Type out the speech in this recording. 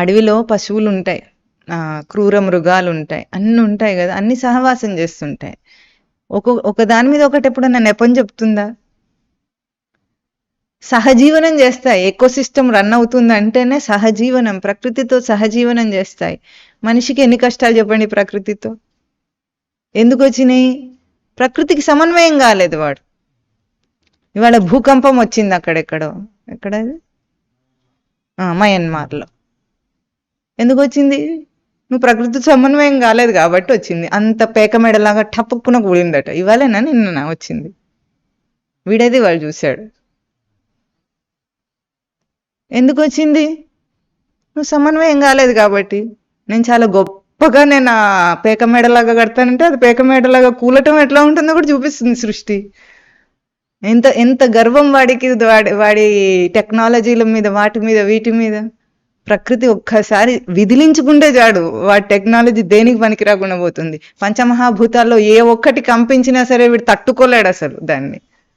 అడవిలో పశువులు ఉంటాయి క్రూర మృగాలు ఉంటాయి అన్ని ఉంటాయి కదా అన్ని సహవాసం చేస్తుంటాయి. ఒక ఒక దాని మీద ఒకటి ఎప్పుడన్నా నెపం చెప్తుందా? సహజీవనం చేస్తాయి. ఎకోసిస్టమ్ రన్ అవుతుంది అంటేనే సహజీవనం ప్రకృతితో సహజీవనం చేస్తాయి. మనిషికి ఎన్ని కష్టాలు చెప్పండి ప్రకృతితో? ఎందుకు వచ్చినాయి ప్రకృతికి సమన్వయం కాలేదు వాడు. ఇవాళ భూకంపం వచ్చింది అక్కడెక్కడో. ఎక్కడ మయన్మార్లో. ఎందుకు వచ్చింది నువ్వు ప్రకృతి సమన్వయం కాలేదు కాబట్టి వచ్చింది. అంత పేక మెడలాగా టపక్కున కూడిందట ఇవాళేనా నిన్న వచ్చింది. వీడేది వాళ్ళు చూశాడు. ఎందుకు వచ్చింది నువ్వు సమన్వయం కాలేదు కాబట్టి. నేను చాలా గొప్పగా నేను ఆ పేక మెడలాగా కడతానంటే అది పేక మెడలాగా కూలటం ఎట్లా ఉంటుందో కూడా చూపిస్తుంది సృష్టి. ఎంత ఎంత గర్వం వాడికి వాడి వాడి టెక్నాలజీల మీద వాటి మీద వీటి మీద. ప్రకృతి ఒక్కసారి విదిలించుకుంటే చాడు వాడి టెక్నాలజీ దేనికి పనికి రాకుండా పోతుంది. పంచమహాభూతాల్లో ఏ ఒక్కటి కంపించినా సరే వీడు తట్టుకోలేడు అసలు దాన్ని.